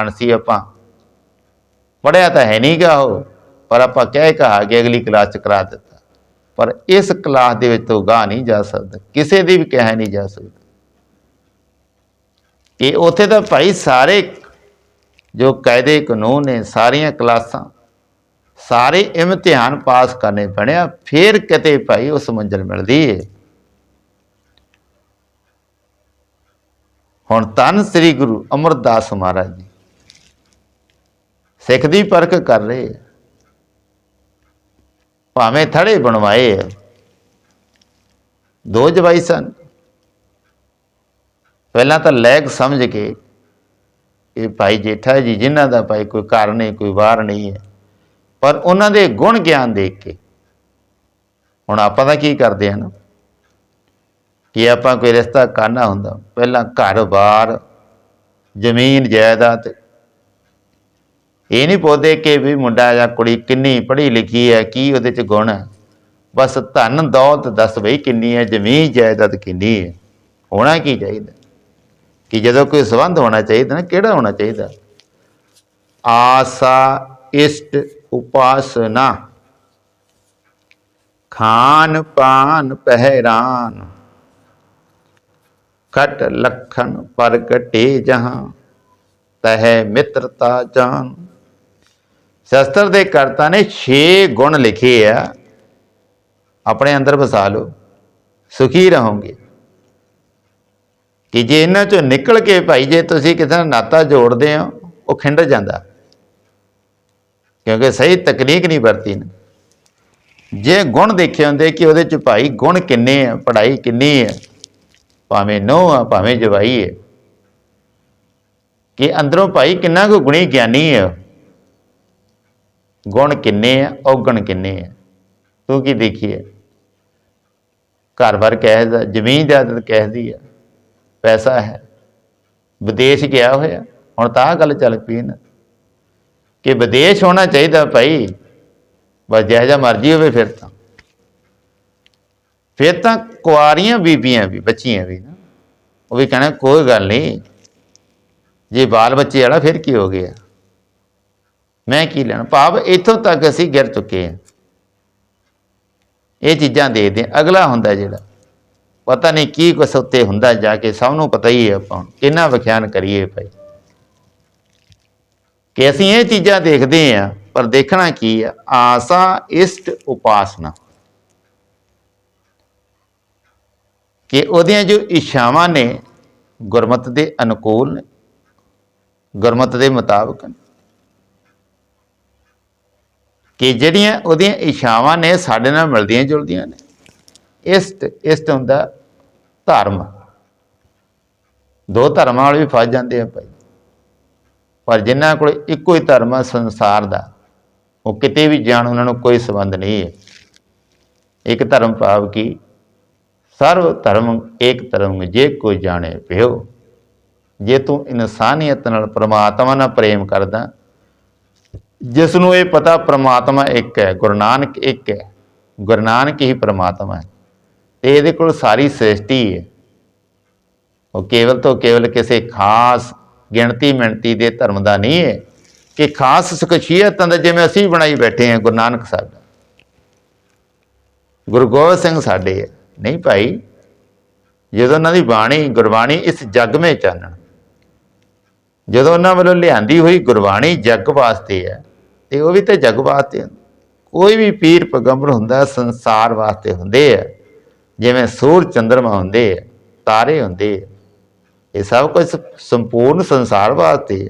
ਅਣਸੀ ਆਪਾਂ। ਪੜਿਆ ਤਾਂ ਹੈ ਨਹੀਂਗਾ ਉਹ, ਪਰ ਆਪਾਂ ਕਹਿ ਕਹਾ ਕੇ ਅਗਲੀ ਕਲਾਸ ਚ ਕਰਾ ਦਿੱਤਾ। ਪਰ ਇਸ ਕਲਾਸ ਦੇ ਵਿੱਚ ਤੋਂ ਗਾਹ ਨਹੀਂ ਜਾ ਸਕਦਾ। ਕਿਸੇ ਦੀ ਵੀ ਕਹਿ ਨਹੀਂ ਜਾ ਸਕਦਾ। ਕਿ ਉੱਥੇ ਤਾਂ ਭਾਈ ਸਾਰੇ ਜੋ ਕਾਇਦੇ ਕਾਨੂੰਨ ਨੇ, ਸਾਰੀਆਂ ਕਲਾਸਾਂ, ਸਾਰੇ ਇਮਤਿਹਾਨ ਪਾਸ ਕਰਨੇ ਪੈਣੇ ਫਿਰ ਕਿਤੇ ਭਾਈ ਉਸ ਮੰਜ਼ਿਲ ਮਿਲਦੀ ਏ। ਹੁਣ ਤਨ ਸ੍ਰੀ ਗੁਰੂ ਅਮਰਦਾਸ ਮਹਾਰਾਜ ਜੀ। ਸਿੱਖ ਦੀ ਪਰਖ ਕਰ ਰਹੇ ਆ। ਭਾਵੇਂ ਥੜੇ ਬਣਵਾਏ ਆ। ਦੋ ਜਵਾਈ ਸਨ। ਪਹਿਲਾਂ ਤਾਂ ਲੈਗ ਸਮਝ ਕੇ ਇਹ ਭਾਈ ਜੇਠਾ ਜੀ, ਜਿਨ੍ਹਾਂ ਦਾ ਭਾਈ ਕੋਈ ਘਰ ਨਹੀਂ, ਕੋਈ ਬਾਹਰ ਨਹੀਂ ਹੈ, ਪਰ ਉਹਨਾਂ ਦੇ ਗੁਣ ਗਿਆਨ ਦੇਖ ਕੇ। ਹੁਣ ਆਪਾਂ ਤਾਂ ਕੀ ਕਰਦੇ ਹਨ? ਕਿ ਆਪਾਂ ਕੋਈ ਰਿਸ਼ਤਾ ਕਰਨਾ ਹੁੰਦਾ, ਪਹਿਲਾਂ ਘਰ-ਬਾਰ ਜ਼ਮੀਨ ਜਾਇਦਾਦ ਇਹ ਨਹੀਂ ਪੁੱਛਦੇ ਕਿ ਵੀ ਮੁੰਡਾ ਜਾਂ ਕੁੜੀ ਕਿੰਨੀ ਪੜ੍ਹੀ ਲਿਖੀ ਹੈ, ਕੀ ਉਹਦੇ ਚ ਗੁਣ ਹੈ। ਬਸ ਧਨ ਦੌਲਤ ਦੱਸ ਬਈ ਕਿੰਨੀ ਹੈ, ਜ਼ਮੀਨ ਜਾਇਦਾਦ ਕਿੰਨੀ ਹੈ। ਹੋਣਾ ਕੀ ਚਾਹੀਦਾ? ਕਿ ਜਦੋਂ ਕੋਈ ਸੰਬੰਧ ਹੋਣਾ ਚਾਹੀਦਾ ਨਾ, ਕਿਹੜਾ ਹੋਣਾ ਚਾਹੀਦਾ? ਆਸਾ ਇਸ਼ਟ ਉਪਾਸਨਾ। ਖਾਨ ਪਾਨ ਪਹਿਰਾਨ। ਖਟ ਲਖਨ ਪ੍ਰਗਟੇ ਜਹਾਂ, ਤਹਿ ਮਿੱਤਰਤਾ ਜਾਨ। ਸ਼ਸਤਰ ਦੇ ਕਰਤਾ ਨੇ 6 ਗੁਣ ਲਿਖੇ ਆ। ਆਪਣੇ ਅੰਦਰ ਵਸਾ ਲਓ। ਸੁਖੀ ਰਹੋਗੇ। ਕਿ ਜੇ ਇਹਨਾਂ ਚੋਂ ਨਿਕਲ ਕੇ ਭਾਈ ਜੇ ਤੁਸੀਂ ਕਿਸੇ ਨਾਲ ਨਾਤਾ ਜੋੜਦੇ ਹੋ, ਉਹ ਖਿੰਡ ਜਾਂਦਾ। ਕਿਉਂਕਿ ਸਹੀ ਤਕਨੀਕ ਨਹੀਂ ਵਰਤੀ ਨਾ ਜੇ ਗੁਣ ਦੇਖੇ ਹੁੰਦੇ ਕਿ ਉਹਦੇ ਚ ਭਾਈ ਗੁਣ ਕਿੰਨੇ ਆ, ਪੜ੍ਹਾਈ ਕਿੰਨੀ ਹੈ ਭਾਵੇਂ ਨੋ ਆ, ਭਾਵੇਂ ਜਵਾਈ ਹੈ ਕਿ ਅੰਦਰੋਂ ਭਾਈ ਕਿੰਨਾ ਕੁ ਗੁਣੀ ਗਿਆਨੀ ਹੈ ਗੁਣ ਕਿੰਨੇ ਆ, ਔਗਣ ਕਿੰਨੇ ਆ? ਤੂੰ ਕੀ ਦੇਖੀਏ? ਘਰ-ਬਾਰ ਕਹਿਦਾ, ਜ਼ਮੀਨ ਜਾਇਦਾਦ ਕਹਿਦੀ ਆ, ਪੈਸਾ ਹੈ। ਵਿਦੇਸ਼ ਗਿਆ ਹੋਇਆ, ਹੁਣ ਤਾਂ ਆਹ ਗੱਲ ਚੱਲ ਪਈ ਨਾ। ਕਿ ਵਿਦੇਸ਼ ਹੋਣਾ ਚਾਹੀਦਾ ਭਾਈ, ਬਸ ਜਿਹੋ ਜਿਹਾ ਮਰਜ਼ੀ ਹੋਵੇ ਫਿਰ ਤਾਂ। ਫਿਰ ਤਾਂ ਕੁਆਰੀਆਂ ਬੀਬੀਆਂ ਵੀ, ਬੱਚੀਆਂ ਵੀ ਨਾ। ਉਹ ਵੀ ਕਹਿਣਾ, ਕੋਈ ਗੱਲ ਨਹੀਂ। ਜੇ ਬਾਲ ਬੱਚੇ ਵਾਲਾ ਫਿਰ ਕੀ ਹੋ ਗਿਆ? ਮੈਂ ਕੀ ਲੈਣਾ? ਭਾਵ ਇੱਥੋਂ ਤੱਕ ਅਸੀਂ ਗਿਰ ਚੁੱਕੇ ਹਾਂ। ਇਹ ਚੀਜ਼ਾਂ ਦੇਖਦੇ ਹਾਂ। ਅਗਲਾ ਹੁੰਦਾ ਜਿਹੜਾ, ਪਤਾ ਨਹੀਂ ਕੀ ਕੁਛ ਉੱਤੇ ਹੁੰਦਾ ਜਾ ਕੇ, ਸਭ ਨੂੰ ਪਤਾ ਹੀ ਹੈ ਆਪਾਂ ਕਿੰਨਾ ਵਿਖਿਆਨ ਕਰੀਏ ਭਾਈ। ਕਿ ਅਸੀਂ ਇਹ ਚੀਜ਼ਾਂ ਦੇਖਦੇ ਆ ਪਰ ਦੇਖਣਾ ਕੀ ਆ? ਆਸਾ ਇਸ਼ਟ ਉਪਾਸਨਾ। ਕਿ ਉਹਦੀਆਂ ਜੋ ਇਸ਼ਾਵਾਂ ਨੇ, ਗੁਰਮਤ ਦੇ ਅਨੁਕੂਲ ਨੇ, ਗੁਰਮਤ ਦੇ ਮੁਤਾਬਕ ਨੇ। ਕਿ ਜਿਹੜੀਆਂ ਉਹਦੀਆਂ ਇਸ਼ਾਵਾਂ ਨੇ ਸਾਡੇ ਨਾਲ ਮਿਲਦੀਆਂ ਜੁਲਦੀਆਂ ਨੇ। ਇਸ਼ਟ ਇਸ਼ਟ ਹੁੰਦਾ ਧਰਮ। ਦੋ ਧਰਮਾਂ ਵਾਲੇ ਵੀ ਫਸ ਜਾਂਦੇ ਆ ਭਾਈ। ਪਰ ਜਿਨ੍ਹਾਂ ਕੋਲ ਇੱਕੋ ਹੀ ਧਰਮ ਆ, ਸੰਸਾਰ ਦਾ, ਉਹ ਕਿਤੇ ਵੀ ਜਾਣ ਉਹਨਾਂ ਨੂੰ ਕੋਈ ਸੰਬੰਧ ਨਹੀਂ ਹੈ। ਇੱਕ ਧਰਮ ਭਾਵ ਕੀ ਸਰਵ ਧਰਮ ਇੱਕ ਧਰਮ ਜੇ ਕੋਈ ਜਾਣੇ ਪਿਓ। ਜੇ ਤੂੰ ਇਨਸਾਨੀਅਤ ਨਾਲ ਪ੍ਰਮਾਤਮਾ ਨਾਲ ਪ੍ਰੇਮ ਕਰਦਾ ਜਿਸ ਨੂੰ ਇਹ ਪਤਾ ਪ੍ਰਮਾਤਮਾ ਇੱਕ ਹੈ, ਗੁਰੂ ਨਾਨਕ ਇੱਕ ਹੈ, ਗੁਰੂ ਨਾਨਕ ਹੀ ਪ੍ਰਮਾਤਮਾ ਹੈ। ਤੇ ਇਹਦੇ ਕੋਲ ਸਾਰੀ ਸ੍ਰਿਸ਼ਟੀ ਹੈ ਉਹ ਕੇਵਲ ਤੋਂ ਕੇਵਲ ਕਿਸੇ ਖਾਸ ਗਿਣਤੀ ਮਿਣਤੀ ਦੇ ਧਰਮ ਦਾ ਨਹੀਂ ਹੈ ਕਿ ਖਾਸ ਸ਼ਖਸੀਅਤਾਂ ਦਾ ਜਿਵੇਂ ਅਸੀਂ ਬਣਾਈ ਬੈਠੇ ਹਾਂ ਗੁਰੂ ਨਾਨਕ ਸਾਡਾ ਗੁਰੂ ਗੋਬਿੰਦ ਸਿੰਘ ਸਾਡੇ ਹੈ। ਨਹੀਂ ਭਾਈ, ਜਦੋਂ ਉਹਨਾਂ ਦੀ ਬਾਣੀ, ਗੁਰਬਾਣੀ ਇਸ ਜੱਗ ਵਿੱਚ ਚਾਨਣ ਜਦੋਂ ਉਹਨਾਂ ਵੱਲੋਂ ਲਿਆਂਦੀ ਹੋਈ ਗੁਰਬਾਣੀ ਜੱਗ ਵਾਸਤੇ ਹੈ ਤੇ ਉਹ ਵੀ ਤੇ ਜਗ ਵਾਸਤੇ ਹੁੰਦੀ। ਕੋਈ ਵੀ ਪੀਰ ਪੈਗੰਬਰ ਹੁੰਦਾ, ਸੰਸਾਰ ਵਾਸਤੇ ਹੁੰਦੇ ਆ। ਜਿਵੇਂ ਸੂਰ ਚੰਦਰਮਾ ਹੁੰਦੇ ਆ, ਤਾਰੇ ਹੁੰਦੇ ਆ। ਇਹ ਸਭ ਕੁਝ ਸੰਪੂਰਨ ਸੰਸਾਰ ਵਾਸਤੇ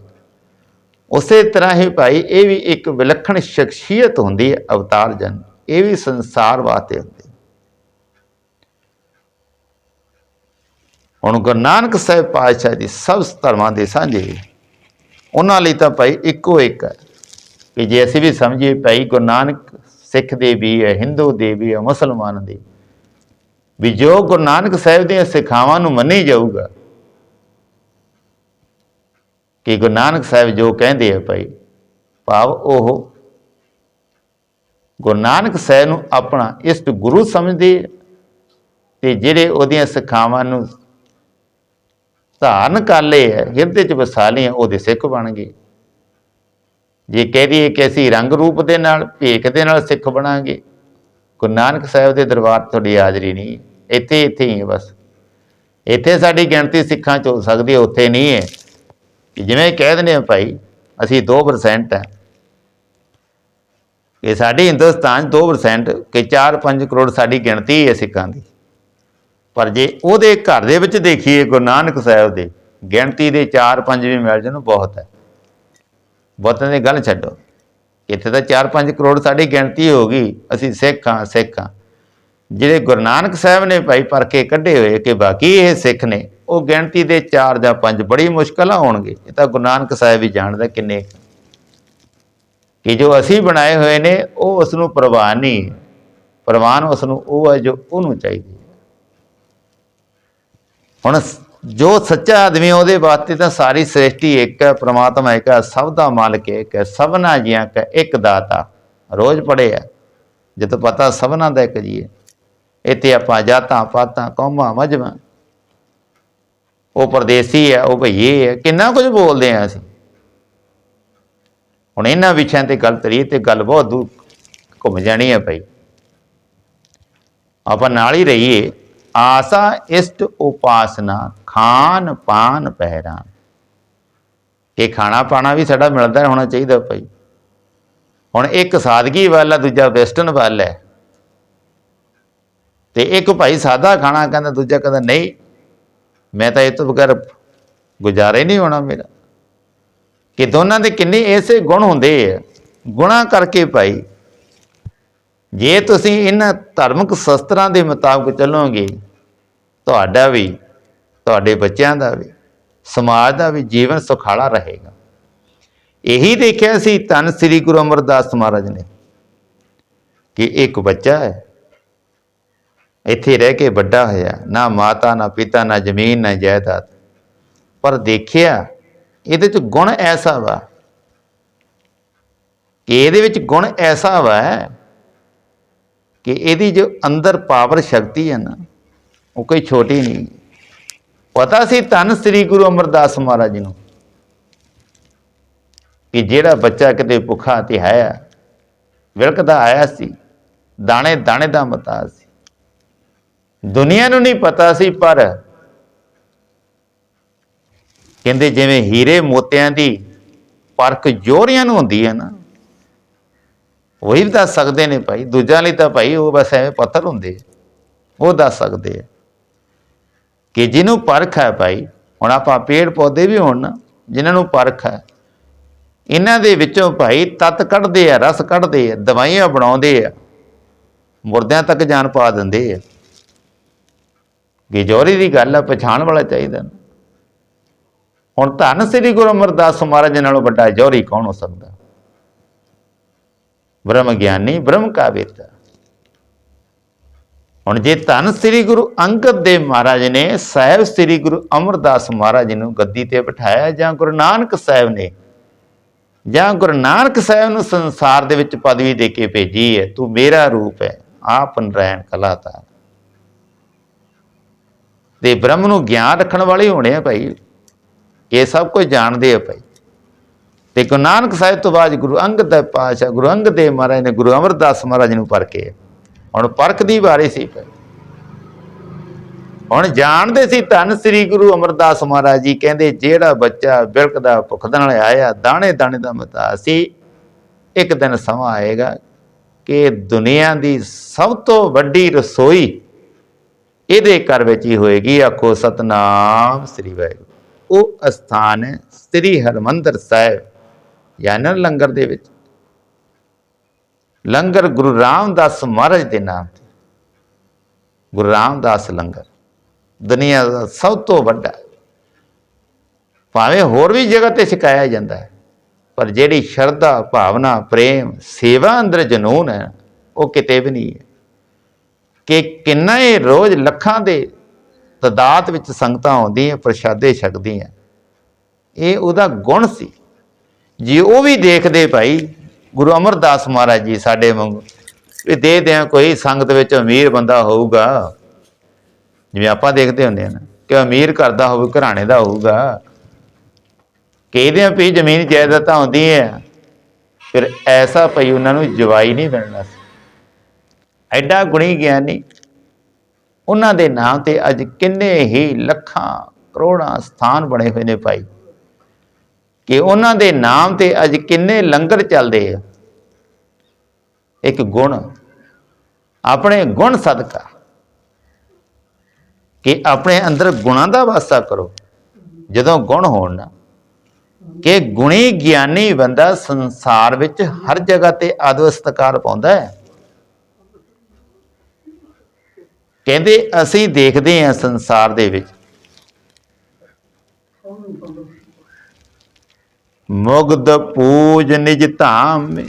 ਉਸੇ ਤਰ੍ਹਾਂ ਹੀ ਭਾਈ, ਇਹ ਵੀ ਇੱਕ ਵਿਲੱਖਣ ਸ਼ਖਸੀਅਤ ਹੁੰਦੀ ਹੈ ਅਵਤਾਰ ਜਨ। ਇਹ ਵੀ ਸੰਸਾਰ ਵਾਸਤੇ ਹੁੰਦੇ ਹੁਣ ਗੁਰੂ ਨਾਨਕ ਸਾਹਿਬ ਪਾਤਸ਼ਾਹ ਦੀ ਸਭ ਧਰਮਾਂ ਦੇ ਸਾਂਝੇ ਉਹਨਾਂ ਲਈ ਤਾਂ ਭਾਈ ਇੱਕੋ ਇੱਕ ਹੈ ਕਿ ਜੇ ਅਸੀਂ ਵੀ ਸਮਝੀਏ ਭਾਈ ਗੁਰੂ ਨਾਨਕ ਸਿੱਖ ਦੇ ਵੀ ਹੈ, ਹਿੰਦੂ ਦੇ ਵੀ ਹੈ, ਮੁਸਲਮਾਨ ਦੇ ਵੀ, ਜੋ ਗੁਰੂ ਨਾਨਕ ਸਾਹਿਬ ਦੀਆਂ ਸਿੱਖਾਵਾਂ ਨੂੰ ਮੰਨੀ ਜਾਊਗਾ, ਕਿ ਗੁਰੂ ਨਾਨਕ ਸਾਹਿਬ ਜੋ ਕਹਿੰਦੇ ਆ ਭਾਈ, ਭਾਵ ਉਹ ਗੁਰੂ ਨਾਨਕ ਸਾਹਿਬ ਨੂੰ ਆਪਣਾ ਇਸ਼ਟ ਗੁਰੂ ਸਮਝਦੇ ਆ ਤੇ ਜਿਹੜੇ ਉਹਦੀਆਂ ਸਿੱਖਾਵਾਂ ਨੂੰ ਧਾਰਨ ਕਰ ਲਏ ਹੈ ਹਿਰਦੇ ਚ ਵਸਾ ਲਏ ਆ, ਉਹਦੇ ਸਿੱਖ ਬਣ ਗਏ। ਜੇ ਕਹਿ ਦਈਏ ਕਿ ਅਸੀਂ ਰੰਗ ਰੂਪ ਦੇ ਨਾਲ, ਭੇਖ ਦੇ ਨਾਲ ਸਿੱਖ ਬਣਾਂਗੇ, ਗੁਰੂ ਨਾਨਕ ਸਾਹਿਬ ਦੇ ਦਰਬਾਰ 'ਚ ਤੁਹਾਡੀ ਹਾਜ਼ਰੀ ਨਹੀਂ, ਇੱਥੇ ਇੱਥੇ ਹੀ ਹੈ ਬਸ। ਇੱਥੇ ਸਾਡੀ ਗਿਣਤੀ ਸਿੱਖਾਂ 'ਚ ਹੋ ਸਕਦੀ ਹੈ, ਉੱਥੇ ਨਹੀਂ ਹੈ। ਕਿ ਜਿਵੇਂ ਕਹਿ ਦਿੰਦੇ ਆ ਭਾਈ, ਅਸੀਂ 2% ਹੈ। ਇਹ ਸਾਡੇ ਹਿੰਦੁਸਤਾਨ 'ਚ 2% ਕਿ 4-5 ਕਰੋੜ ਸਾਡੀ ਗਿਣਤੀ ਹੈ ਸਿੱਖਾਂ ਦੀ। ਪਰ ਜੇ ਉਹਦੇ ਘਰ ਦੇ ਵਿੱਚ ਦੇਖੀਏ ਗੁਰੂ ਨਾਨਕ ਸਾਹਿਬ ਦੇ, ਗਿਣਤੀ ਦੇ 4-5 ਵੀ ਮਿਲ ਜਾਣ ਬਹੁਤ ਹੈ। ਬਹੁਤਾਂ ਦੀ ਗੱਲ ਛੱਡੋ। ਇੱਥੇ ਤਾਂ 4-5 ਕਰੋੜ ਸਾਡੀ ਗਿਣਤੀ ਹੋ ਗਈ। ਅਸੀਂ ਸਿੱਖ ਹਾਂ ਸਿੱਖ ਹਾਂ। ਜਿਹੜੇ ਗੁਰੂ ਨਾਨਕ ਸਾਹਿਬ ਨੇ ਭਾਈ ਪਰ ਕੇ ਕੱਢੇ ਹੋਏ ਕਿ ਬਾਕੀ ਇਹ ਸਿੱਖ ਨੇ, ਉਹ ਗਿਣਤੀ ਦੇ 4 ਜਾਂ 5 ਬੜੀ ਮੁਸ਼ਕਲ ਹੋਣਗੇ। ਇਹ ਤਾਂ ਗੁਰੂ ਨਾਨਕ ਸਾਹਿਬ ਵੀ ਜਾਣਦਾ ਕਿੰਨੇ। ਕਿ ਜੋ ਅਸੀਂ ਬਣਾਏ ਹੋਏ ਨੇ, ਉਹ ਉਸ ਨੂੰ ਪ੍ਰਵਾਨ ਨਹੀਂ। ਪ੍ਰਵਾਨ ਉਸ ਨੂੰ ਉਹ ਹੈ ਜੋ ਉਹਨੂੰ ਚਾਹੀਦੀ ਹੈ। ਹੁਣ ਜੋ ਸੱਚਾ ਆਦਮੀ ਉਹਦੇ ਵਾਸਤੇ ਤਾਂ ਸਾਰੀ ਸ੍ਰਿਸ਼ਟੀ ਇੱਕ ਹੈ, ਪ੍ਰਮਾਤਮਾ ਇੱਕ ਹੈ, ਸਭ ਦਾ ਮਾਲਕ ਇੱਕ ਹੈ, ਸਭਨਾ ਜੀਆਂ ਕਾ ਇੱਕ ਦਾਤਾ। ਰੋਜ਼ ਪੜਿਆ ਜਦੋਂ ਪਤਾ ਸਭਨਾ ਦਾ ਇੱਕ ਜੀ ਹੈ, ਇੱਥੇ ਆਪਾਂ ਜਾਤਾਂ, ਪਾਤਾਂ, ਕੌਮਾਂ, ਮਜਮਾਂ। ਉਹ ਪਰਦੇਸੀ ਹੈ ਉਹ ਭਈਏ ਹੈ ਕਿੰਨਾ ਕੁਝ ਬੋਲਦੇ ਆ ਅਸੀਂ। ਹੁਣ ਇਹਨਾਂ ਵਿਸ਼ਿਆਂ ਤੇ ਗਲਤ ਰਹੀ ਤੇ ਗੱਲ ਬਹੁਤ ਦੂਰ ਘੁੰਮ ਜਾਣੀ ਹੈ ਭਾਈ। ਆਪਾਂ ਨਾਲ ਹੀ ਰਹੀਏ। ਆਸਾ ਇਸ਼ਟ ਉਪਾਸਨਾ। ਖਾਨ ਪਾਨ ਪਹਿਰਾਨ। ਇਹ ਖਾਣਾ ਪਾਣਾ ਵੀ ਸਾਡਾ ਮਿਲਦਾ ਹੋਣਾ ਚਾਹੀਦਾ ਭਾਈ। ਹੁਣ ਇੱਕ ਸਾਦਗੀ ਵੱਲ ਹੈ ਦੂਜਾ ਵੈਸਟਰਨ ਵੱਲ ਹੈ। ਤੇ ਇੱਕ ਭਾਈ ਸਾਦਾ ਖਾਣਾ ਕਹਿੰਦਾ, ਦੂਜਾ ਕਹਿੰਦਾ, ਨਹੀਂ, ਮੈਂ ਤਾਂ ਇਹ ਤੋਂ ਬਗੈਰ ਗੁਜ਼ਾਰੇ ਨਹੀਂ ਹੋਣਾ ਮੇਰਾ। ਕਿ ਦੋਨਾਂ ਦੇ ਕਿੰਨੇ ਐਸੇ ਗੁਣ ਹੁੰਦੇ ਆ। ਗੁਣਾ ਕਰਕੇ ਭਾਈ, ਜੇ ਤੁਸੀਂ ਇਹਨਾਂ ਧਾਰਮਿਕ ਸ਼ਸਤਰਾਂ ਦੇ ਮੁਤਾਬਕ ਚੱਲੋਗੇ, ਤੁਹਾਡਾ ਵੀ ਤੁਹਾਡੇ ਬੱਚਿਆਂ ਦਾ ਵੀ, ਸਮਾਜ ਦਾ ਵੀ ਜੀਵਨ ਸੁਖਾਲਾ ਰਹੇਗਾ। ਇਹੀ ਦੇਖਿਆ ਸੀ ਧੰਨ ਸ੍ਰੀ ਗੁਰੂ ਅਮਰਦਾਸ ਮਹਾਰਾਜ ਨੇ ਕਿ ਇੱਕ ਬੱਚਾ ਹੈ, ਇੱਥੇ ਰਹਿ ਕੇ ਵੱਡਾ ਹੋਇਆ, ਨਾ ਮਾਤਾ, ਨਾ ਪਿਤਾ, ਨਾ ਜ਼ਮੀਨ, ਨਾ ਜਾਇਦਾਦ। ਪਰ ਦੇਖਿਆ, ਇਹਦੇ ਚ ਗੁਣ ਐਸਾ ਵਾ ਕਿ ਇਹਦੇ ਵਿੱਚ ਗੁਣ ਐਸਾ ਵਾ ਕਿ ਇਹਦੀ ਜੋ ਅੰਦਰ ਪਾਵਰ ਸ਼ਕਤੀ ਹੈ ਨਾ, ਉਹ ਕੋਈ ਛੋਟੀ ਨਹੀਂ। ਪਤਾ ਸੀ ਧੰਨ ਸ੍ਰੀ ਗੁਰੂ ਅਮਰਦਾਸ ਮਹਾਰਾਜ ਜੀ ਨੂੰ ਕਿ ਜਿਹੜਾ ਬੱਚਾ ਕਿਤੇ ਭੁੱਖਾ ਤੇ ਹੈ, ਵਿਲਕਦਾ ਆਇਆ ਸੀ, ਦਾਣੇ ਦਾਣੇ ਦਾ ਮਤਾ ਸੀ। ਦੁਨੀਆ ਨੂੰ ਨਹੀਂ ਪਤਾ ਸੀ, ਪਰ ਕਹਿੰਦੇ ਜਿਵੇਂ ਹੀਰੇ ਮੋਤਿਆਂ ਦੀ ਪਰਖ ਜੋਰੀਆਂ ਨੂੰ ਹੁੰਦੀ ਹੈ ਨਾ, ਉਹੀ ਵੀ ਦੱਸ ਸਕਦੇ ਨੇ ਭਾਈ, ਦੂਜਿਆਂ ਲਈ ਤਾਂ ਭਾਈ ਉਹ ਬਸ ਐਵੇਂ ਪੱਥਰ ਹੁੰਦੇ ਉਹ ਦੱਸ ਸਕਦੇ ਆ। ਕਿ ਜਿਹਨੂੰ ਪਰਖ ਹੈ ਭਾਈ, ਹੁਣ ਆਪਾਂ ਪੇੜ ਪੌਦੇ ਵੀ ਹੋਣ ਨਾ, ਜਿਨ੍ਹਾਂ ਨੂੰ ਪਰਖ ਹੈ, ਇਹਨਾਂ ਦੇ ਵਿੱਚੋਂ ਭਾਈ ਤੱਤ ਕੱਢਦੇ ਆ, ਰਸ ਕੱਢਦੇ ਆ, ਦਵਾਈਆਂ ਬਣਾਉਂਦੇ ਆ, ਮੁਰਦਿਆਂ ਤੱਕ ਜਾਨ ਪਾ ਦਿੰਦੇ ਆ। ਗਿਜੋਰੀ ਦੀ ਗੱਲ ਆ, ਪਛਾਣ ਵਾਲਾ ਚਾਹੀਦਾ ਹੁਣ ਧੰਨ ਸ੍ਰੀ ਗੁਰੂ ਅਮਰਦਾਸ ਮਹਾਰਾਜ ਨਾਲੋਂ ਵੱਡਾ ਜੋਰੀ ਕੌਣ ਹੋ ਸਕਦਾ? ਬ੍ਰਹਮ ਗਿਆਨੀ, ਬ੍ਰਹਮ ਕਾ ਵੇਤਾ ਹੁਣ ਜੇ ਧੰਨ ਸ੍ਰੀ ਗੁਰੂ ਅੰਗਦ ਦੇਵ ਮਹਾਰਾਜ ਨੇ, ਸਾਹਿਬ ਸ੍ਰੀ ਗੁਰੂ ਅਮਰਦਾਸ ਮਹਾਰਾਜ ਨੂੰ ਗੱਦੀ ਤੇ ਬਿਠਾਇਆ ਜਾਂ ਗੁਰੂ ਨਾਨਕ ਸਾਹਿਬ ਨੇ, ਜਾਂ ਗੁਰੂ ਨਾਨਕ ਸਾਹਿਬ ਨੂੰ ਸੰਸਾਰ ਦੇ ਵਿੱਚ ਪਦਵੀ ਦੇ ਕੇ ਭੇਜੀ ਹੈ, ਤੂੰ ਮੇਰਾ ਰੂਪ ਹੈ, ਆਪ ਨਰੈਣ ਕਲਾਤਾ ਤੇ ਬ੍ਰਹਮ ਨੂੰ ਗਿਆਨ ਰੱਖਣ ਵਾਲੇ ਹੋਣੇ ਆ ਭਾਈ, ਇਹ ਸਭ ਕੁਝ ਜਾਣਦੇ ਆ ਭਾਈ। ਤੇ ਗੁਰੂ ਨਾਨਕ ਸਾਹਿਬ ਤੋਂ ਬਾਅਦ ਗੁਰੂ ਅੰਗਦ ਪਾਤਸ਼ਾਹ, ਗੁਰੂ ਅੰਗਦ ਦੇਵ ਮਹਾਰਾਜ ਨੇ ਗੁਰੂ ਅਮਰਦਾਸ ਮਹਾਰਾਜ ਨੂੰ ਪਰਖੇ ਹੁਣ ਪਰਖ ਦੀ ਵਾਰੀ ਸੀ ਭਾਈ ਹੁਣ ਜਾਣਦੇ ਸੀ ਧੰਨ ਸ੍ਰੀ ਗੁਰੂ ਅਮਰਦਾਸ ਮਹਾਰਾਜ ਜੀ, ਕਹਿੰਦੇ ਜਿਹੜਾ ਬੱਚਾ ਬਿਲਕਦਾ ਭੁੱਖ ਨਾਲ ਆਇਆ, ਦਾਣੇ ਦਾਣੇ ਦਾ ਮਤਾ ਸੀ, ਇੱਕ ਦਿਨ ਸਮਾਂ ਆਏਗਾ ਕਿ ਦੁਨੀਆ ਦੀ ਸਭ ਤੋਂ ਵੱਡੀ ਰਸੋਈ ਇਹਦੇ ਘਰ ਵਿੱਚ ਹੀ ਹੋਏਗੀ। ਆਖੋ, ਸਤਨਾਮ ਸ੍ਰੀ ਵਾਹਿਗੁਰੂ। ਉਹ ਅਸਥਾਨ ਸ੍ਰੀ ਹਰਮੰਦਰ ਸਾਹਿਬ ਯਾਨੀ ਲੰਗਰ ਦੇ ਵਿੱਚ। ਲੰਗਰ ਗੁਰੂ ਰਾਮਦਾਸ ਮਹਾਰਾਜ ਦੇ ਨਾਮ ਤੇ। ਗੁਰੂ ਰਾਮਦਾਸ ਲੰਗਰ। ਦੁਨੀਆ ਦਾ ਸਭ ਤੋਂ ਵੱਡਾ। ਭਾਵੇਂ ਹੋਰ ਵੀ ਜਗ੍ਹਾ ਤੇ ਸਿਖਾਇਆ ਜਾਂਦਾ ਹੈ, ਪਰ ਜਿਹੜੀ ਸ਼ਰਧਾ, ਭਾਵਨਾ, ਪ੍ਰੇਮ, ਸੇਵਾ ਅੰਦਰ ਜਨੂਨ ਹੈ, ਉਹ ਕਿਤੇ ਵੀ ਨਹੀਂ ਹੈ। ਕਿ ਕਿੰਨਾ ਇਹ ਰੋਜ਼ ਲੱਖਾਂ ਦੇ ਤਦਾਦ ਵਿੱਚ ਸੰਗਤਾਂ ਆਉਂਦੀਆਂ, ਪ੍ਰਸ਼ਾਦੇ ਛਕਦੀਆਂ। ਇਹ ਉਹਦਾ ਗੁਣ ਸੀ। ਜੇ ਉਹ ਵੀ ਦੇਖਦੇ ਭਾਈ ਗੁਰੂ ਅਮਰਦਾਸ ਮਹਾਰਾਜ ਜੀ ਸਾਡੇ ਵਾਂਗੂ ਵੀ ਦੇ ਦਿਆਂ ਕੋਈ ਸੰਗਤ ਵਿੱਚ ਅਮੀਰ ਬੰਦਾ ਹੋਊਗਾ। ਜਿਵੇਂ ਆਪਾਂ ਦੇਖਦੇ ਹੁੰਦੇ ਆ ਨਾ ਕਿ ਅਮੀਰ ਘਰ ਦਾ ਹੋਵੇ, ਘਰਾਣੇ ਦਾ ਹੋਊਗਾ। ਕਿ ਇਹਦੇ ਵੀ ਜ਼ਮੀਨ ਜਾਇਦਾਦ ਤਾਂ ਜਾਇਦਾਦਾਂ ਹੈ, ਫਿਰ ਐਸਾ ਭਈ ਉਹਨਾਂ ਨੂੰ ਜਵਾਈ ਨਹੀਂ ਮਿਲਣਾ ਸੀ। ਐਡਾ ਗੁਣੀ ਗਿਆਨੀ ਉਹਨਾਂ ਦੇ ਨਾਮ ਤੇ ਅੱਜ ਕਿੰਨੇ ਹੀ ਲੱਖਾਂ ਕਰੋੜਾਂ ਸਥਾਨ ਬਣੇ ਹੋਏ ਨੇ ਭਾਈ। ਕਿ ਉਹਨਾਂ ਦੇ ਨਾਮ ਤੇ ਅੱਜ ਕਿੰਨੇ ਲੰਗਰ ਚੱਲਦੇ ਆ। ਇੱਕ ਗੁਣ, ਆਪਣੇ ਗੁਣ ਸਦਕਾ। ਕਿ ਆਪਣੇ ਅੰਦਰ ਗੁਣਾਂ ਦਾ ਵਾਸਾ ਕਰੋ। ਜਦੋਂ ਗੁਣ ਹੋਣ ਨਾ, ਕਿ ਗੁਣੀ ਗਿਆਨੀ ਬੰਦਾ ਸੰਸਾਰ ਵਿੱਚ ਹਰ ਜਗ੍ਹਾ ਤੇ ਆਦਰ ਸਤਿਕਾਰ ਪਾਉਂਦਾ ਹੈ। ਕਹਿੰਦੇ ਅਸੀਂ ਦੇਖਦੇ ਹਾਂ ਸੰਸਾਰ ਦੇ ਵਿੱਚ ਮੁਗਧ ਪੂਜ ਨਿਜ ਧਾਮ। ਮੇ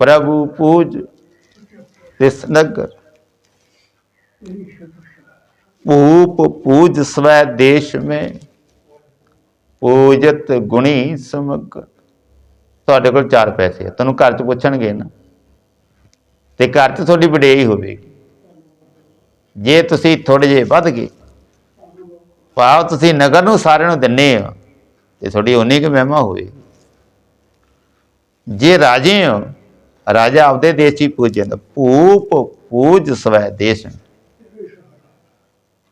ਪ੍ਰਭੂ ਪੂਜ ਤਿਸ ਨਗਰ। ਭੂਪ ਪੂਜ ਸਵੈ ਦੇਸ਼ ਮੇ। ਪੂਜਤ ਗੁਣੀ ਸਮਗਰ। ਤੁਹਾਡੇ ਕੋਲ ਚਾਰ ਪੈਸੇ ਆ ਤੁਹਾਨੂੰ ਘਰ ਚ ਪੁੱਛਣਗੇ ਨਾ। ਤੇ ਘਰ ਚ ਤੁਹਾਡੀ ਵਡਿਆਈ ਹੋਵੇਗੀ। ਜੇ ਤੁਸੀਂ ਥੋੜੇ ਜਿਹੇ ਵੱਧ ਗਏ, ਭਾਵ ਤੁਸੀਂ ਨਗਰ ਨੂੰ ਸਾਰਿਆਂ ਨੂੰ ਦਿੰਨੇ ਹੋ ਤੇ ਤੁਹਾਡੀ ਉਨੀ ਕੁ ਮਹਿਮਾ ਹੋਵੇ। ਜੇ ਰਾਜੇ ਹੋ, ਰਾਜਾ ਆਪਦੇ ਦੇਸ਼ 'ਚ ਹੀ ਪੂਜਿਆ ਭੂਪ ਪੂਜ ਸਵੈ ਦੇਸ਼।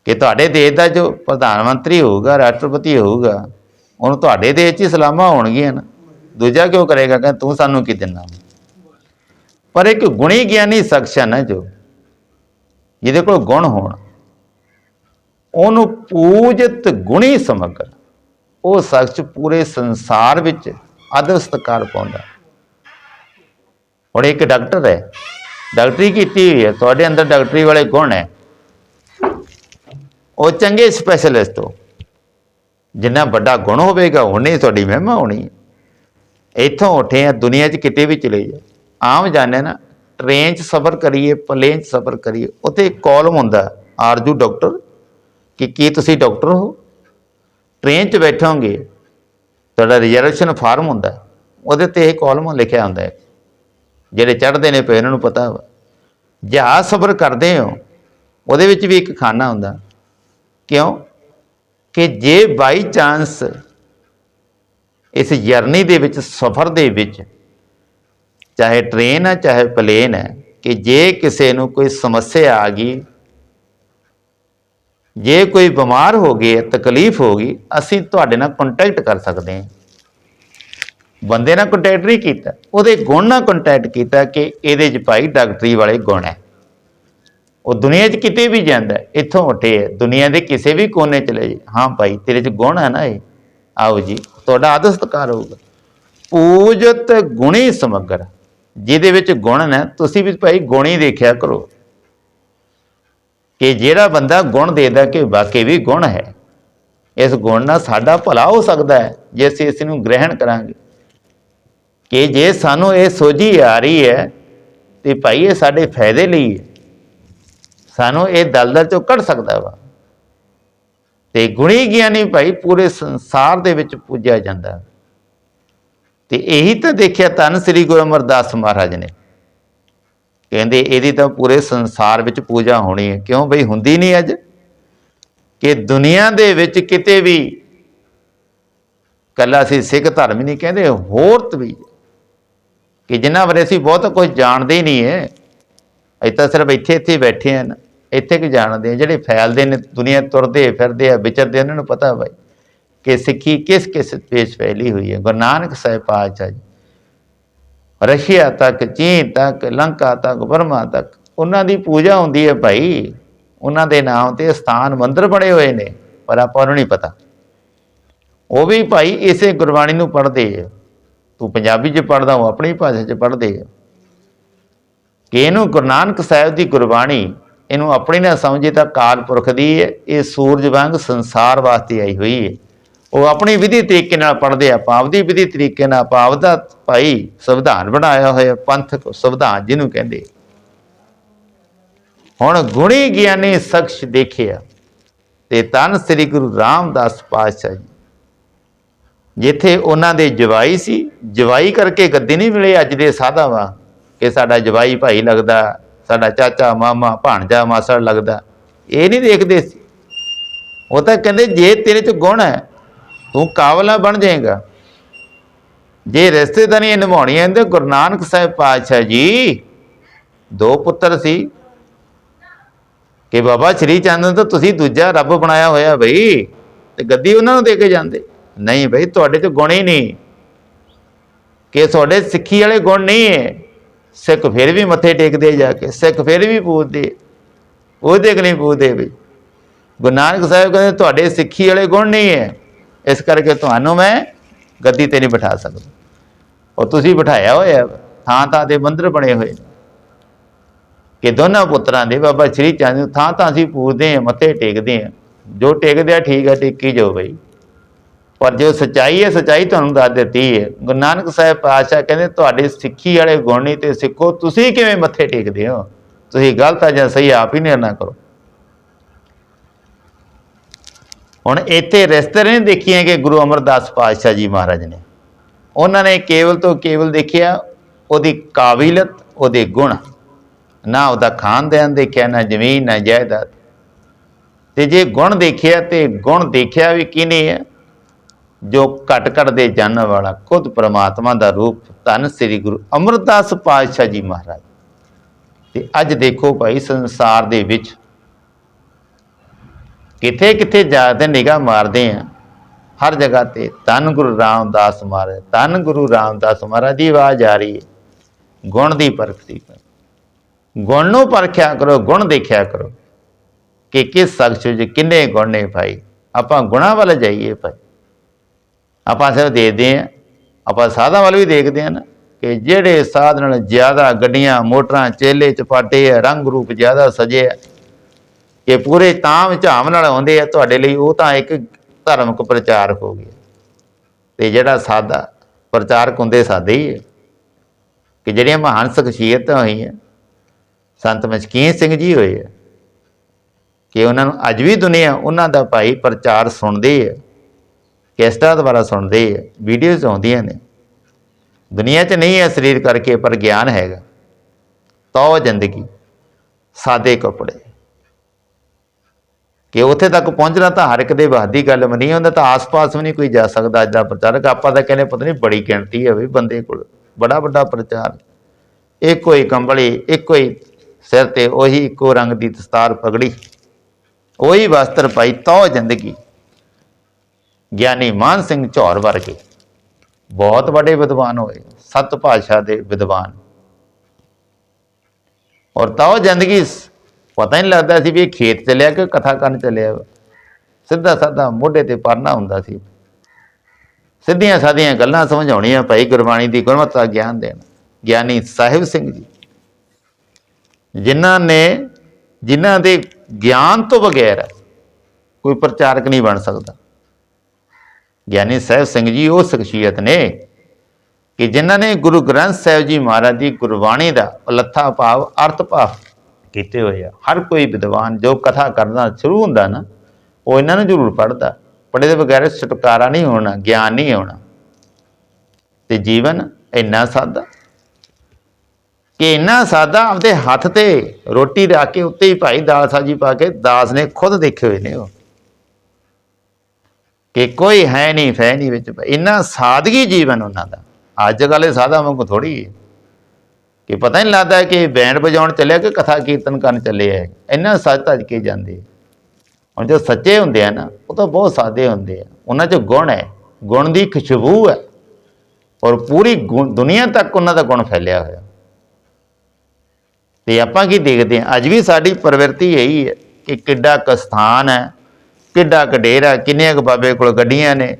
ਕਿ ਤੁਹਾਡੇ ਦੇਸ਼ ਦਾ ਜੋ ਪ੍ਰਧਾਨ ਮੰਤਰੀ ਹੋਊਗਾ, ਰਾਸ਼ਟਰਪਤੀ ਹੋਊਗਾ, ਉਹਨੂੰ ਤੁਹਾਡੇ ਦੇਸ਼ 'ਚ ਹੀ ਸਲਾਮਾਂ ਹੋਣਗੀਆਂ ਨਾ। ਦੂਜਾ ਕਿਉਂ ਕਰੇਗਾ? ਕਿ ਤੂੰ ਸਾਨੂੰ ਕੀ ਦਿੰਦਾ? ਪਰ ਇੱਕ ਗੁਣੀ ਗਿਆਨੀ ਸ਼ਖਸ ਹੈ ਨਾ ਜੋ, ਜਿਹਦੇ ਕੋਲ ਗੁਣ ਹੋਣ, ਉਹਨੂੰ ਪੂਜਤ ਗੁਣੀ ਸਮਗਰ। ਉਹ ਸ਼ਖਸ ਪੂਰੇ ਸੰਸਾਰ ਵਿੱਚ ਆਦਰ ਸਤਿਕਾਰ ਪਾਉਂਦਾ ਹੁਣ ਇੱਕ ਡਾਕਟਰ ਹੈ। ਡਾਕਟਰੀ ਕੀਤੀ ਹੋਈ ਹੈ। ਤੁਹਾਡੇ ਅੰਦਰ ਡਾਕਟਰੀ ਵਾਲੇ ਗੁਣ ਹੈ? ਉਹ ਚੰਗੇ ਸਪੈਸ਼ਲਿਸਟ ਹੋ। ਜਿੰਨਾ ਵੱਡਾ ਗੁਣ ਹੋਵੇਗਾ, ਉਹਨੇ ਤੁਹਾਡੀ ਮਹਿਮਾ ਹੋਣੀ ਹੈ। ਇੱਥੋਂ ਉੱਠੇ ਆ, ਦੁਨੀਆ 'ਚ ਕਿਤੇ ਵੀ ਚਲੇ ਜਾ ਆਮ ਜਾਣੇ ਨਾ ਟ੍ਰੇਨ 'ਚ ਸਫ਼ਰ ਕਰੀਏ ਪਲੇਨ 'ਚ ਸਫ਼ਰ ਕਰੀਏ, ਉੱਥੇ ਇੱਕ ਕਾਲਮ ਹੁੰਦਾ ਆਰਜੂ ਡਾਕਟਰ ਕਿ ਕੀ ਤੁਸੀਂ ਡਾਕਟਰ ਹੋ? ਟ੍ਰੇਨ 'ਚ ਬੈਠੋਗੇ, ਤੁਹਾਡਾ ਰਿਜ਼ਰਵੇਸ਼ਨ ਫਾਰਮ ਹੁੰਦਾ, ਉਹਦੇ ਤੇ ਇਹ ਕਾਲਮ ਲਿਖਿਆ ਹੁੰਦਾ ਹੈ। ਜਿਹੜੇ ਚੜ੍ਹਦੇ ਨੇ ਪਏ ਇਹਨਾਂ ਨੂੰ ਪਤਾ ਵਾ। ਜਹਾਜ਼ ਸਫ਼ਰ ਕਰਦੇ ਹੋ, ਉਹਦੇ ਵਿੱਚ ਵੀ ਇੱਕ ਖਾਨਾ ਹੁੰਦਾ, ਕਿਉਂ? ਕਿ ਜੇ ਬਾਈ ਚਾਂਸ ਇਸ ਜਰਨੀ ਦੇ ਵਿੱਚ, ਸਫ਼ਰ ਦੇ ਵਿੱਚ, ਚਾਹੇ ਟ੍ਰੇਨ ਹੈ, ਚਾਹੇ ਪਲੇਨ ਹੈ, ਕਿ ਜੇ ਕਿਸੇ ਨੂੰ ਕੋਈ ਸਮੱਸਿਆ ਆ ਗਈ ਜੇ ਕੋਈ ਬਿਮਾਰ ਹੋ ਗਿਆ ਤਕਲੀਫ ਹੋ ਗਈ, ਅਸੀਂ ਤੁਹਾਡੇ ਨਾਲ ਕੰਟੈਕਟ ਕਰ ਸਕਦੇ ਹਾਂ। ਬੰਦੇ ਨਾਲ ਕੰਟੈਕਟ ਨਹੀਂ ਕੀਤਾ। ਉਹਦੇ ਗੁਣ ਨਾਲ ਕੰਟੈਕਟ ਕੀਤਾ ਕਿ ਇਹਦੇ 'ਚ ਭਾਈ ਡਾਕਟਰੀ ਵਾਲੇ ਗੁਣ ਹੈ। ਉਹ ਦੁਨੀਆ 'ਚ ਕਿਤੇ ਵੀ ਜਾਂਦਾ, ਇੱਥੋਂ ਉੱਠੇ ਹੈ। ਦੁਨੀਆ ਦੇ ਕਿਸੇ ਵੀ ਕੋਨੇ ਚਲੇ ਜੀ ਹਾਂ ਭਾਈ, ਤੇਰੇ 'ਚ ਗੁਣ ਹੈ ਨਾ ਇਹ? ਆਓ ਜੀ, ਤੁਹਾਡਾ ਆਦਰ ਸਤਿਕਾਰ ਹੋਊਗਾ। ਪੂਜਤ ਗੁਣੀ ਸਮਗਰ। ਜਿਹਦੇ ਵਿੱਚ ਗੁਣ ਨੇ, ਤੁਸੀਂ ਵੀ ਭਾਈ ਗੁਣੀ ਦੇਖਿਆ ਕਰੋ। ਕਿ ਜਿਹੜਾ ਬੰਦਾ ਗੁਣ ਦੇਦਾ ਕਿ ਵਾਕਈ ਵੀ ਗੁਣ ਹੈ, ਇਸ ਗੁਣ ਨਾਲ ਸਾਡਾ ਭਲਾ ਹੋ ਸਕਦਾ ਹੈ, ਜੇ ਅਸੀਂ ਇਸ ਨੂੰ ਗ੍ਰਹਿਣ ਕਰਾਂਗੇ। ਕਿ ਜੇ ਸਾਨੂੰ ਇਹ ਸੋਝੀ ਆ ਰਹੀ ਹੈ ਤੇ ਭਾਈ ਇਹ ਸਾਡੇ ਫਾਇਦੇ ਲਈ ਹੈ, ਸਾਨੂੰ ਇਹ ਦਲਦਲ ਚੋਂ ਕੱਢ ਸਕਦਾ ਵਾ। ਤੇ ਗੁਣੀ ਗਿਆਨੀ ਭਾਈ ਪੂਰੇ ਸੰਸਾਰ ਦੇ ਵਿੱਚ ਪੂਜਿਆ ਜਾਂਦਾ। ਹੈ। ਤੇ ਇਹੀ ਤਾਂ ਦੇਖਿਆ ਧੰਨ ਸ੍ਰੀ ਗੁਰੂ ਅਮਰਦਾਸ ਮਹਾਰਾਜ ਨੇ। ਕਹਿੰਦੇ ਇਹਦੀ ਤਾਂ ਪੂਰੇ ਸੰਸਾਰ ਵਿੱਚ ਪੂਜਾ ਹੋਣੀ ਹੈ। ਕਿਉਂ ਬਈ? ਹੁੰਦੀ ਨਹੀਂ ਅੱਜ? ਕਿ ਦੁਨੀਆ ਦੇ ਵਿੱਚ ਕਿਤੇ ਵੀ ਕੱਲਾ ਅਸੀਂ ਸਿੱਖ ਧਰਮ ਹੀ ਨਹੀਂ ਕਹਿੰਦੇ, ਹੋਰ ਵੀ ਕਿ ਜਿਨ੍ਹਾਂ ਬਾਰੇ ਅਸੀਂ ਬਹੁਤ ਕੁਝ ਜਾਣਦੇ ਹੀ ਨਹੀਂ ਹੈ। ਅਸੀਂ ਤਾਂ ਸਿਰਫ ਇੱਥੇ ਇੱਥੇ ਬੈਠੇ ਹਾਂ ਨਾ। ਇੱਥੇ ਕਿ ਜਾਣਦੇ ਆ ਜਿਹੜੇ ਫੈਲਦੇ ਨੇ, ਦੁਨੀਆ ਤੁਰਦੇ ਫਿਰਦੇ ਆ, ਵਿਚਰਦੇ ਉਹਨਾਂ ਨੂੰ ਪਤਾ ਬਾਈ ਕਿ ਸਿੱਖੀ ਕਿਸ ਕਿਸ ਪੇਸ਼ ਫੈਲੀ ਹੋਈ ਹੈ। ਗੁਰੂ ਨਾਨਕ ਸਾਹਿਬ ਪਾਤਸ਼ਾਹ ਜੀ। ਰਸ਼ੀਆ ਤੱਕ, ਚੀਨ ਤੱਕ, ਲੰਕਾ ਤੱਕ, ਬਰਮਾ ਤੱਕ। ਉਹਨਾਂ ਦੀ ਪੂਜਾ ਹੁੰਦੀ ਹੈ ਭਾਈ। ਉਹਨਾਂ ਦੇ ਨਾਮ ਤੇ ਸਥਾਨ ਮੰਦਰ ਬਣੇ ਹੋਏ ਨੇ, ਪਰ ਆਪਾਂ ਨੂੰ ਨਹੀਂ ਪਤਾ। ਉਹ ਵੀ ਭਾਈ ਇਸੇ ਗੁਰਬਾਣੀ ਨੂੰ ਪੜ੍ਹਦੇ ਆ। ਤੂੰ ਪੰਜਾਬੀ 'ਚ ਪੜ੍ਹਦਾ ਉਹ ਆਪਣੀ ਭਾਸ਼ਾ 'ਚ ਪੜ੍ਹਦੇ ਆ। ਕਿ ਇਹਨੂੰ ਗੁਰੂ ਨਾਨਕ ਸਾਹਿਬ ਦੀ ਗੁਰਬਾਣੀ, ਇਹਨੂੰ ਆਪਣੀ ਨਾ ਸਮਝੇ ਤਾਂ ਕਾਲ ਪੁਰਖ ਦੀ ਹੈ। ਇਹ ਸੂਰਜ ਵਾਂਗ ਸੰਸਾਰ ਵਾਸਤੇ ਆਈ ਹੋਈ ਹੈ। ਉਹ ਆਪਣੀ ਵਿਧੀ ਤਰੀਕੇ ਨਾਲ ਪੜ੍ਹਦੇ ਆ ਆਪਾਂ ਦੀ ਵਿਧੀ ਤਰੀਕੇ ਨਾਲ ਆਪਾਂ ਦਾ ਭਾਈ ਸੰਵਿਧਾਨ ਬਣਾਇਆ ਹੋਇਆ, ਪੰਥਕ ਸੰਵਿਧਾਨ ਜਿਹਨੂੰ ਕਹਿੰਦੇ ਹੁਣ ਗੁਣੀ ਗਿਆਨੀ ਸ਼ਖਸ ਦੇਖਿਆ, ਤੇ ਤਨ ਸ੍ਰੀ ਗੁਰੂ ਰਾਮਦਾਸ ਪਾਤਸ਼ਾਹ ਜੀ। ਜਿੱਥੇ ਉਹਨਾਂ ਦੇ ਜਵਾਈ ਸੀ, ਜਵਾਈ ਕਰਕੇ ਗੱਦੀ ਨਹੀਂ ਮਿਲੇ ਅੱਜ ਦੇ ਸਾਧਾਵਾਂ, ਕਿ ਸਾਡਾ ਜਵਾਈ ਭਾਈ ਲੱਗਦਾ, ਸਾਡਾ ਚਾਚਾ, ਮਾਮਾ, ਭਾਣਜਾ, ਮਾਸੜ ਲੱਗਦਾ, ਇਹ ਨਹੀਂ ਦੇਖਦੇ ਸੀ। ਉਹ ਤਾਂ ਕਹਿੰਦੇ ਜੇ ਤੇਰੇ ਚ ਗੁਣ ਹੈ ਤੂੰ ਕਾਬਲਾ ਬਣ ਜਾਏਗਾ। ਜੇ ਰਿਸ਼ਤੇਦਾਰੀਆਂ ਨਿਭਾਉਣੀਆਂ ਤੇ ਗੁਰੂ ਨਾਨਕ ਸਾਹਿਬ ਪਾਤਸ਼ਾਹ ਜੀ, ਦੋ ਪੁੱਤਰ ਸੀ। ਕਿ ਬਾਬਾ ਸ਼੍ਰੀ ਚੰਦ ਨੂੰ ਤਾਂ ਤੁਸੀਂ ਦੂਜਾ ਰੱਬ ਬਣਾਇਆ ਹੋਇਆ ਬਈ, ਤੇ ਗੱਦੀ ਉਹਨਾਂ ਨੂੰ ਦੇ ਕੇ ਜਾਂਦੇ। ਨਹੀਂ ਬਈ, ਤੁਹਾਡੇ 'ਚ ਗੁਣ ਹੀ ਨਹੀਂ। ਕਿ ਤੁਹਾਡੇ ਸਿੱਖੀ ਵਾਲੇ ਗੁਣ ਨਹੀਂ ਹੈ। ਸਿੱਖ ਫਿਰ ਵੀ ਮੱਥੇ ਟੇਕਦੇ ਜਾ ਕੇ, ਸਿੱਖ ਫਿਰ ਵੀ ਪੂਜਦੇ ਉਹਦੇ ਕਿ ਨਹੀਂ ਪੂਜਦੇ ਬਈ। ਗੁਰੂ ਨਾਨਕ ਸਾਹਿਬ ਕਹਿੰਦੇ, ਤੁਹਾਡੇ ਸਿੱਖੀ ਵਾਲੇ ਗੁਣ ਨਹੀਂ ਹੈ। ਇਸ ਕਰਕੇ ਤੁਹਾਨੂੰ ਮੈਂ ਗੱਦੀ ਤੇ ਨਹੀਂ ਬਿਠਾ ਸਕਦਾ। ਉਹ ਤੁਸੀਂ ਬਿਠਾਇਆ ਹੋਇਆ ਥਾਂ ਥਾਂ ਤੇ ਮੰਦਰ ਬਣੇ ਹੋਏ ਨੇ। ਕਿ ਦੋਨਾਂ ਪੁੱਤਰਾਂ ਦੇ ਬਾਬਾ ਸ਼੍ਰੀ ਚੰਦ ਨੂੰ ਥਾਂ ਥਾਂ ਅਸੀਂ ਪੂਜਦੇ ਹਾਂ, ਮੱਥੇ ਟੇਕਦੇ ਹਾਂ। ਜੋ ਟੇਕਦੇ ਆ, ਠੀਕ ਹੈ ਟੇਕੀ ਜਾਓ ਬਈ। ਪਰ ਜੋ ਸਚਾਈ ਹੈ, ਸਚਾਈ ਤੁਹਾਨੂੰ ਦੱਸ ਦਿੱਤੀ ਹੈ। ਗੁਰੂ ਨਾਨਕ ਸਾਹਿਬ ਪਾਤਸ਼ਾਹ ਕਹਿੰਦੇ, ਤੁਹਾਡੇ ਸਿੱਖੀ ਵਾਲੇ ਗੁਣ ਨਹੀਂ ਤੇ ਸਿੱਖੋ, ਤੁਸੀਂ ਕਿਵੇਂ ਮੱਥੇ ਟੇਕਦੇ ਹੋ? ਤੁਸੀਂ ਗਲਤ ਆ ਜਾਂ ਸਹੀ, ਆਪ ਹੀ ਨਿਰਣਾ ਕਰੋ। ਹੁਣ ਇੱਥੇ ਰਿਸ਼ਤੇ ਨਹੀਂ ਦੇਖੀਆਂ ਕਿ ਗੁਰੂ ਅਮਰਦਾਸ ਪਾਤਸ਼ਾਹ ਜੀ ਮਹਾਰਾਜ ਨੇ। ਉਹਨਾਂ ਨੇ ਕੇਵਲ ਤੋਂ ਕੇਵਲ ਦੇਖਿਆ, ਉਹਦੀ ਕਾਬਿਲਤ, ਉਹਦੇ ਗੁਣ। ਨਾ ਉਹਦਾ ਖਾਨਦਾਨ ਦੇਖਿਆ, ਨਾ ਜ਼ਮੀਨ, ਨਾ ਜਾਇਦਾਦ। ਤੇ ਜੇ ਗੁਣ ਦੇਖਿਆ, ਤੇ ਗੁਣ ਦੇਖਿਆ ਵੀ ਕਿਨੇ ਹੈ ਜੋ ਘਟ ਘਟ ਦੇ ਜਾਣਨ ਵਾਲਾ, ਖੁਦ ਪ੍ਰਮਾਤਮਾ ਦਾ ਰੂਪ, ਧੰਨ ਸ੍ਰੀ ਗੁਰੂ ਅਮਰਦਾਸ ਪਾਤਸ਼ਾਹ ਜੀ ਮਹਾਰਾਜ। ਤੇ ਅੱਜ ਦੇਖੋ ਭਾਈ ਸੰਸਾਰ ਦੇ ਵਿੱਚ ਕਿੱਥੇ ਕਿੱਥੇ ਜਾ ਕੇ ਨਿਗਾਹ ਮਾਰਦੇ ਆ। ਹਰ ਜਗ੍ਹਾ ਤੇ ਧੰਨ ਗੁਰੂ ਰਾਮਦਾਸ ਮਹਾਰਾਜ, ਧੰਨ ਗੁਰੂ ਰਾਮਦਾਸ ਮਹਾਰਾਜ ਦੀ ਆਵਾਜ਼ ਆ ਰਹੀ ਹੈ। ਗੁਣ ਦੀ ਪਰਖ ਦੀ ਗੁਣ ਨੂੰ ਪਰਖਿਆ ਕਰੋ, ਗੁਣ ਦੇਖਿਆ ਕਰੋ। ਕਿ ਕਿਸ ਸ਼ਖਸ ਵਿੱਚ ਕਿੰਨੇ ਗੁਣ ਨੇ ਭਾਈ। ਆਪਾਂ ਗੁਣਾ ਵੱਲ ਜਾਈਏ ਭਾਈ। ਆਪਾਂ ਸਿਰਫ ਦੇਖਦੇ ਆ ਆਪਾਂ ਸਾਧਾਂ ਵੱਲ ਵੀ ਦੇਖਦੇ ਆ ਨਾ, ਕਿ ਜਿਹੜੇ ਸਾਧ ਨਾਲ ਜ਼ਿਆਦਾ ਗੱਡੀਆਂ, ਮੋਟਰਾਂ, ਚੇਲੇ, ਚਪਾਟੇ ਆ, ਰੰਗ ਰੂਪ ਜ਼ਿਆਦਾ ਸਜੇ ਆ। ਕਿ ਪੂਰੇ ਤਾਮ ਝਾਮ ਨਾਲ ਆਉਂਦੇ ਆ, ਤੁਹਾਡੇ ਲਈ ਉਹ ਤਾਂ ਇੱਕ ਧਾਰਮਿਕ ਪ੍ਰਚਾਰ ਹੋ ਗਿਆ। ਤੇ ਜਿਹੜਾ ਸਾਦਾ ਪ੍ਰਚਾਰਕ ਹੁੰਦੇ ਸਾਦੇ ਹੀ ਹੈ ਕਿ ਜਿਹੜੀਆਂ ਮਹਾਨ ਸ਼ਖਸੀਅਤਾਂ ਹੋਈਆਂ, ਸੰਤ ਮਸਕੀਨ ਸਿੰਘ ਜੀ ਹੋਏ ਆ, ਕਿ ਉਹਨਾਂ ਨੂੰ ਅੱਜ ਵੀ ਦੁਨੀਆ ਉਹਨਾਂ ਦਾ ਭਾਈ ਪ੍ਰਚਾਰ ਸੁਣਦੇ ਆ ਕੈਸਟਾਂ ਦੁਆਰਾ ਸੁਣਦੇ ਆ, ਵੀਡੀਓਜ਼ ਆਉਂਦੀਆਂ ਨੇ। ਦੁਨੀਆ 'ਚ ਨਹੀਂ ਹੈ ਸਰੀਰ ਕਰਕੇ, ਪਰ ਗਿਆਨ ਹੈਗਾ। ਤੋ ਜ਼ਿੰਦਗੀ, ਸਾਦੇ ਕੱਪੜੇ। ਕਿ ਉੱਥੇ ਤੱਕ ਪਹੁੰਚਣਾ ਤਾਂ ਹਰ ਇੱਕ ਦੇ ਵੱਸ ਦੀ ਗੱਲ ਨਹੀਂ ਹੁੰਦਾ ਤਾਂ ਆਸ-ਪਾਸ ਵੀ ਨਹੀਂ ਕੋਈ ਜਾ ਸਕਦਾ ਅੱਜ ਦਾ ਪ੍ਰਚਾਰਕ। ਆਪਾਂ ਤਾਂ ਕਹਿੰਦੇ ਪਤਾ ਨਹੀਂ ਬੜੀ ਗਿਣਤੀ ਹੈ ਵੀ ਬੰਦੇ ਕੋਲ, ਬੜਾ ਵੱਡਾ ਪ੍ਰਚਾਰ। ਇੱਕੋ ਹੀ ਕੰਬਲੀ, ਇੱਕੋ ਹੀ ਸਿਰ ਤੇ, ਉਹੀ ਇੱਕੋ ਰੰਗ ਦੀ ਦਸਤਾਰ ਪਗੜੀ ਉਹੀ ਵਸਤਰ ਪਾਈ ਤੋ ਜ਼ਿੰਦਗੀ। ਗਿਆਨੀ ਮਾਨ ਸਿੰਘ ਝੌਰ ਵਰਗੇ। ਬਹੁਤ ਵੱਡੇ ਵਿਦਵਾਨ ਹੋਏ, ਸੱਤ ਭਾਸ਼ਾ ਦੇ ਵਿਦਵਾਨ। ਔਰ ਤੋ ਜ਼ਿੰਦਗੀ ਪਤਾ ਹੀ ਨਹੀਂ ਲੱਗਦਾ ਸੀ ਵੀ ਇਹ ਖੇਤ ਚੱਲਿਆ ਕਿ ਕਥਾ ਕਰਨ ਚੱਲਿਆ ਵਾ। ਸਿੱਧਾ ਸਾਦਾ ਮੋਢੇ ਤੇ ਪਰਨਾ ਹੁੰਦਾ ਸੀ। ਸਿੱਧੀਆਂ ਸਾਦੀਆਂ ਗੱਲਾਂ ਸਮਝਾਉਣੀਆਂ ਭਾਈ ਗੁਰਬਾਣੀ ਦੀ ਗੁਣਵੱਤਾ ਗਿਆਨ ਦੇਣ। ਗਿਆਨੀ ਸਾਹਿਬ ਸਿੰਘ ਜੀ, ਜਿਨ੍ਹਾਂ ਨੇ, ਜਿਨ੍ਹਾਂ ਦੇ ਗਿਆਨ ਤੋਂ ਬਗੈਰ ਕੋਈ ਪ੍ਰਚਾਰਕ ਨਹੀਂ ਬਣ ਸਕਦਾ। ਗਿਆਨੀ ਸਾਹਿਬ ਸਿੰਘ ਜੀ ਉਹ ਸ਼ਖਸੀਅਤ ਨੇ ਕਿ ਜਿਨ੍ਹਾਂ ਨੇ ਗੁਰੂ ਗ੍ਰੰਥ ਸਾਹਿਬ ਜੀ ਮਹਾਰਾਜ ਦੀ ਗੁਰਬਾਣੀ ਦਾ ਉਲੱਥਾ ਭਾਵ, ਅਰਥ ਭਾਵ ਕੀਤੇ ਹੋਏ ਆ। ਹਰ ਕੋਈ ਵਿਦਵਾਨ ਜੋ ਕਥਾ ਕਰਨਾ ਸ਼ੁਰੂ ਹੁੰਦਾ ਨਾ, ਉਹ ਇਹਨਾਂ ਨੂੰ ਜ਼ਰੂਰ ਪੜ੍ਹਦਾ। ਪੜ੍ਹੇ ਦੇ ਬਗੈਰ ਛੁਟਕਾਰਾ ਨਹੀਂ ਹੋਣਾ, ਗਿਆਨ ਨਹੀਂ ਹੋਣਾ ਤੇ ਜੀਵਨ ਇੰਨਾ ਸਾਦਾ ਕਿ ਇੰਨਾ ਸਾਦਾ ਆਪਦੇ ਹੱਥ ਤੇ ਰੋਟੀ ਰੱਖ ਕੇ ਉੱਤੇ ਹੀ ਭਾਈ ਦਾਲ ਸਾਜੀ ਪਾ ਕੇ ਦਾਸ ਨੇ ਖੁਦ ਦੇਖੇ ਹੋਏ ਨੇ ਉਹ। ਕਿ ਕੋਈ ਹੈ ਨਹੀਂ ਫੈ ਨਹੀਂ ਵਿੱਚ। ਇੰਨਾ ਸਾਦਗੀ ਜੀਵਨ ਉਹਨਾਂ ਦਾ। ਅੱਜ ਕੱਲ੍ਹ ਇਹ ਸਾਦਾ ਵਾਂਗੂ ਥੋੜੀ ਹੈ। ਕਿ ਪਤਾ ਨਹੀਂ ਲੱਗਦਾ ਕਿ ਬੈਂਡ ਵਜਾਉਣ ਚੱਲਿਆ ਕਿ ਕਥਾ ਕੀਰਤਨ ਕਰਨ ਚੱਲੇ ਆ। ਇੰਨਾ ਸੱਚ ਧੱਜ ਕੇ ਜਾਂਦੇ ਹੁਣ ਜੋ ਸੱਚੇ ਹੁੰਦੇ ਆ ਨਾ, ਉਹ ਤਾਂ ਬਹੁਤ ਸਾਦੇ ਹੁੰਦੇ ਆ। ਉਹਨਾਂ 'ਚ ਗੁਣ ਹੈ। ਗੁਣ ਦੀ ਖੁਸ਼ਬੂ ਹੈ। ਔਰ ਪੂਰੀ ਗੁਣ- ਦੁਨੀਆ ਤੱਕ ਉਹਨਾਂ ਦਾ ਗੁਣ ਫੈਲਿਆ ਹੋਇਆ। ਤੇ ਆਪਾਂ ਕੀ ਦੇਖਦੇ ਹਾਂ? ਅੱਜ ਵੀ ਸਾਡੀ ਪ੍ਰਵਿਰਤੀ ਇਹੀ ਹੈ ਕਿ ਕਿੱਡਾ ਕੁ ਸਥਾਨ ਹੈ, ਕਿੱਡਾ ਕੁ ਡੇਰਾ ਕਿੰਨੇ ਕੁ ਬਾਬੇ ਕੋਲ ਗੱਡੀਆਂ ਨੇ,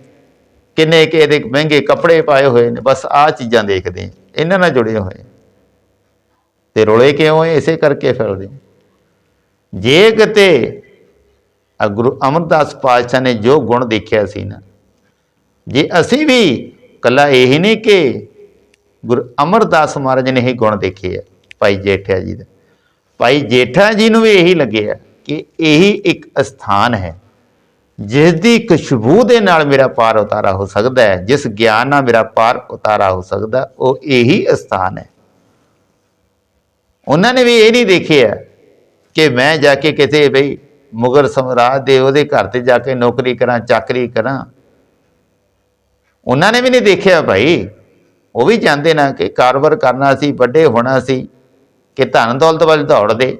ਕਿੰਨੇ ਕਿ ਇਹਦੇ ਮਹਿੰਗੇ ਕੱਪੜੇ ਪਾਏ ਹੋਏ ਨੇ। ਬਸ ਆਹ ਚੀਜ਼ਾਂ ਦੇਖਦੇ ਇਹਨਾਂ ਨਾਲ ਜੁੜੇ ਹੋਏ ਤੇ ਰੋਲੇ ਕਿਉਂ ਹੈ ਇਸੇ ਕਰਕੇ ਫਿਰਦੇ ਜੇ ਕਿਤੇ ਗੁਰੂ ਅਮਰਦਾਸ ਪਾਤਸ਼ਾਹ ਨੇ ਜੋ ਗੁਣ ਦੇਖਿਆ ਸੀ ਨਾ, ਜੇ ਅਸੀਂ ਵੀ ਕੱਲਾ ਇਹੀ ਨਹੀਂ ਕਿ ਗੁਰੂ ਅਮਰਦਾਸ ਮਹਾਰਾਜ ਨੇ ਹੀ ਗੁਣ ਦੇਖੇ ਆ, ਭਾਈ ਜੇਠਾ ਜੀ ਦਾ। ਭਾਈ ਜੇਠਾ ਜੀ ਨੂੰ ਵੀ ਇਹੀ ਲੱਗਿਆ ਕਿ ਇਹੀ ਇੱਕ ਸਥਾਨ ਹੈ ਜਿਸ ਦੀ ਖੁਸ਼ਬੂ ਦੇ ਨਾਲ ਮੇਰਾ ਪਾਰ ਉਤਾਰਾ ਹੋ ਸਕਦਾ ਹੈ, ਜਿਸ ਗਿਆਨ ਨਾਲ ਮੇਰਾ ਪਾਰ ਉਤਾਰਾ ਹੋ ਸਕਦਾ, ਉਹ ਇਹੀ ਸਥਾਨ ਹੈ। ਉਹਨਾਂ ਨੇ ਵੀ ਇਹ ਨਹੀਂ ਦੇਖਿਆ ਕਿ ਮੈਂ ਜਾ ਕੇ ਕਿਤੇ ਬਈ ਮੁਗਲ ਸਮਰਾਜ ਦੇ ਉਹਦੇ ਘਰ ਤੇ ਜਾ ਕੇ ਨੌਕਰੀ ਕਰਾਂ, ਚਾਕਰੀ ਕਰਾਂ। ਉਹਨਾਂ ਨੇ ਵੀ ਨਹੀਂ ਦੇਖਿਆ ਭਾਈ। ਉਹ ਵੀ ਚਾਹੁੰਦੇ ਨਾ ਕਿ ਕਾਰੋਬਾਰ ਕਰਨਾ ਸੀ, ਵੱਡੇ ਹੋਣਾ ਸੀ, ਕਿ ਧਨ ਦੌਲਤ ਵੱਲ ਦੌੜਦੇ।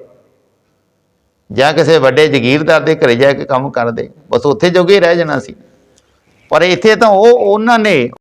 ਜਾਂ ਕਿਸੇ ਵੱਡੇ ਜ਼ਗੀਰਦਾਰ ਦੇ ਘਰੇ ਜਾ ਕੇ ਕੰਮ ਕਰਦੇ। ਬਸ ਉੱਥੇ ਜੋਗੇ ਰਹਿ ਜਾਣਾ ਸੀ। ਪਰ ਇੱਥੇ ਤਾਂ ਉਹ, ਉਹਨਾਂ ਨੇ